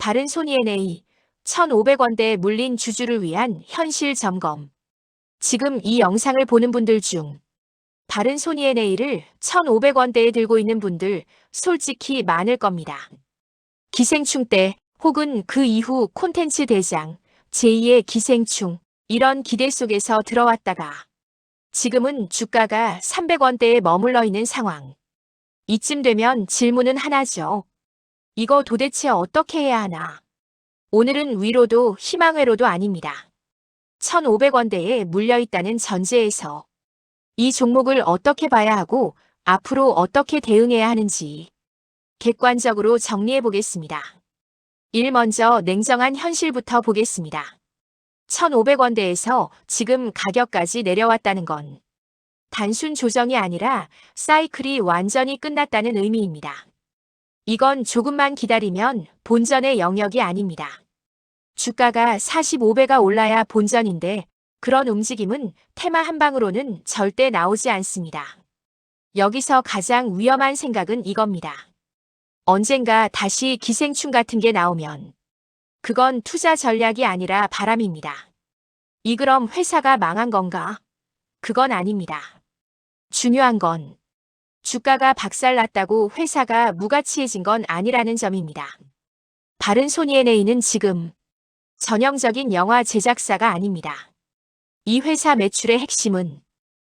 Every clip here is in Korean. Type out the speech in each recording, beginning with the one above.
바른 손이 NA 1,500원대에 물린 주주를 위한 현실 점검. 지금 이 영상을 보는 분들 중 바른 손이 NA를 1,500원대에 들고 있는 분들 솔직히 많을 겁니다. 기생충 때 혹은 그 이후 콘텐츠 대장, 제2의 기생충, 이런 기대 속에서 들어왔다가 지금은 주가가 300원대에 머물러 있는 상황. 이쯤 되면 질문은 하나죠. 이거 도대체 어떻게 해야 하나? 오늘은 위로도 희망회로도 아닙니다. 1,500원대에 물려 있다는 전제에서 이 종목을 어떻게 봐야 하고 앞으로 어떻게 대응해야 하는지 객관적으로 정리해 보겠습니다. 1. 먼저 냉정한 현실부터 보겠습니다. 1,500원대에서 지금 가격까지 내려왔다는 건 단순 조정이 아니라 사이클이 완전히 끝났다는 의미입니다. 이건 조금만 기다리면 본전의 영역이 아닙니다. 주가가 45배가 올라야 본전인데 그런 움직임은 테마 한 방으로는 절대 나오지 않습니다. 여기서 가장 위험한 생각은 이겁니다. 언젠가 다시 기생충 같은 게 나오면 그건 투자 전략이 아니라 바람입니다. 이 그럼 회사가 망한 건가? 그건 아닙니다. 중요한 건 주가가 박살났다고 회사가 무가치해진 건 아니라는 점입니다. 바른 NA는 지금 전형적인 영화 제작사가 아닙니다. 이 회사 매출의 핵심은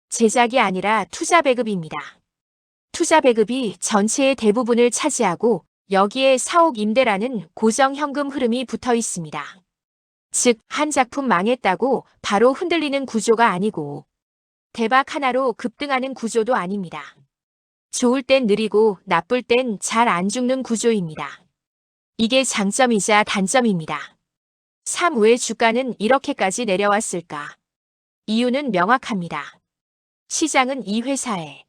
제작이 아니라 투자 배급입니다. 투자 배급이 전체의 대부분을 차지하고 여기에 사옥 임대라는 고정 현금 흐름이 붙어 있습니다. 즉, 한 작품 망했다고 바로 흔들리는 구조가 아니고 대박 하나로 급등하는 구조도 아닙니다. 좋을 땐 느리고 나쁠 땐 잘 안 죽는 구조입니다. 이게 장점이자 단점입니다. 3. 왜 주가는 이렇게까지 내려왔을까? 이유는 명확합니다. 시장은 이 회사에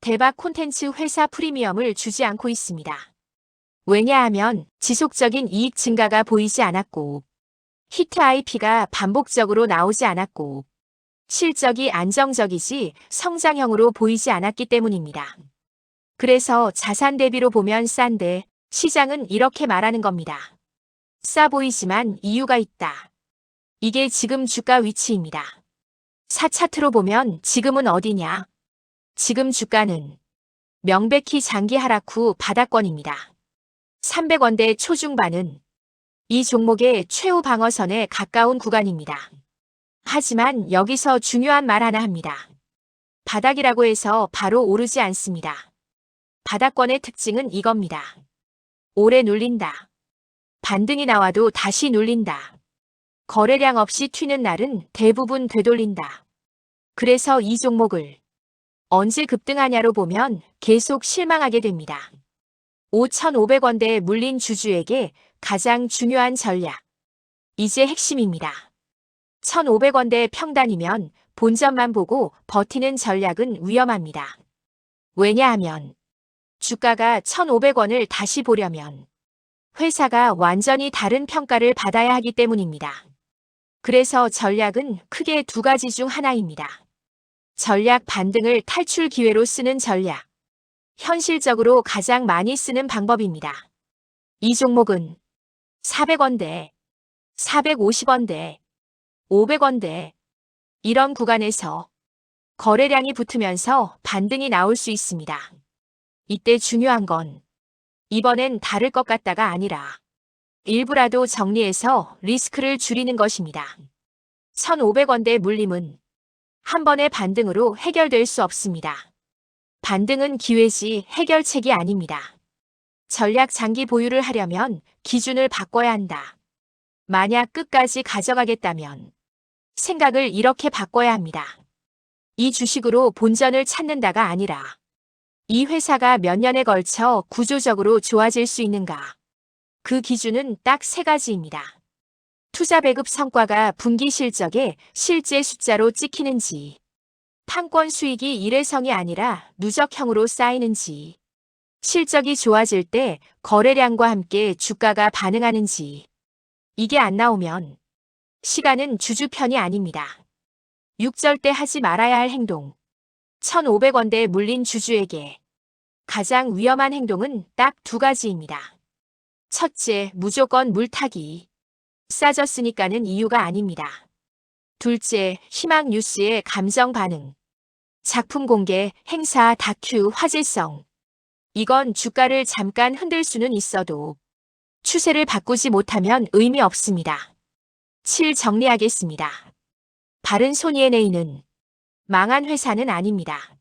대박 콘텐츠 회사 프리미엄을 주지 않고 있습니다. 왜냐하면 지속적인 이익 증가가 보이지 않았고 히트 IP가 반복적으로 나오지 않았고 실적이 안정적이지 성장형으로 보이지 않았기 때문입니다. 그래서 자산 대비로 보면 싼데 시장은 이렇게 말하는 겁니다. 싸 보이지만 이유가 있다. 이게 지금 주가 위치입니다. 4차트로 보면 지금은 어디냐? 지금 주가는 명백히 장기 하락 후 바닥권입니다. 300원대 초중반은 이 종목의 최후 방어선에 가까운 구간입니다. 하지만 여기서 중요한 말 하나 합니다. 바닥이라고 해서 바로 오르지 않습니다. 바닥권의 특징은 이겁니다. 오래 눌린다. 반등이 나와도 다시 눌린다. 거래량 없이 튀는 날은 대부분 되돌린다. 그래서 이 종목을 언제 급등하냐로 보면 계속 실망하게 됩니다. 5,500원대에 물린 주주에게 가장 중요한 전략. 이제 핵심입니다. 1,500원대 평단이면 본전만 보고 버티는 전략은 위험합니다. 왜냐하면 주가가 1,500원을 다시 보려면 회사가 완전히 다른 평가를 받아야 하기 때문입니다. 그래서 전략은 크게 두 가지 중 하나입니다. 전략 반등을 탈출 기회로 쓰는 전략. 현실적으로 가장 많이 쓰는 방법입니다. 이 종목은 400원대, 450원대, 500원대. 이런 구간에서 거래량이 붙으면서 반등이 나올 수 있습니다. 이때 중요한 건 이번엔 다를 것 같다가 아니라 일부라도 정리해서 리스크를 줄이는 것입니다. 1,500원대 물림은 한 번의 반등으로 해결될 수 없습니다. 반등은 기회지 해결책이 아닙니다. 전략 장기 보유를 하려면 기준을 바꿔야 한다. 만약 끝까지 가져가겠다면 생각을 이렇게 바꿔야 합니다. 이 주식으로 본전을 찾는다가 아니라 이 회사가 몇 년에 걸쳐 구조적으로 좋아질 수 있는가. 그 기준은 딱 세 가지입니다. 투자 배급 성과가 분기 실적에 실제 숫자로 찍히는지, 판권 수익이 일회성이 아니라 누적형으로 쌓이는지, 실적이 좋아질 때 거래량과 함께 주가가 반응하는지, 이게 안 나오면 시간은 주주 편이 아닙니다. 6절 때 하지 말아야 할 행동. 1,500원대에 물린 주주에게 가장 위험한 행동은 딱 두 가지입니다. 첫째, 무조건 물타기. 싸졌으니까는 이유가 아닙니다. 둘째, 희망 뉴스의 감정 반응. 작품 공개, 행사, 다큐, 화제성. 이건 주가를 잠깐 흔들 수는 있어도 추세를 바꾸지 못하면 의미 없습니다. 7. 정리하겠습니다. 바른 손이NA는 망한 회사는 아닙니다.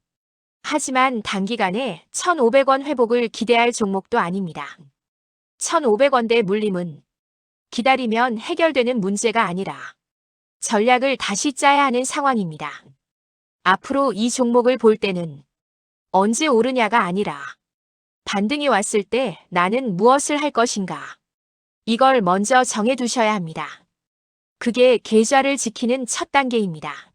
하지만 단기간에 1,500원 회복을 기대할 종목도 아닙니다. 1,500원대 물림은 기다리면 해결되는 문제가 아니라 전략을 다시 짜야 하는 상황입니다. 앞으로 이 종목을 볼 때는 언제 오르냐가 아니라 반등이 왔을 때 나는 무엇을 할 것인가. 이걸 먼저 정해 두셔야 합니다. 그게 계좌를 지키는 첫 단계입니다.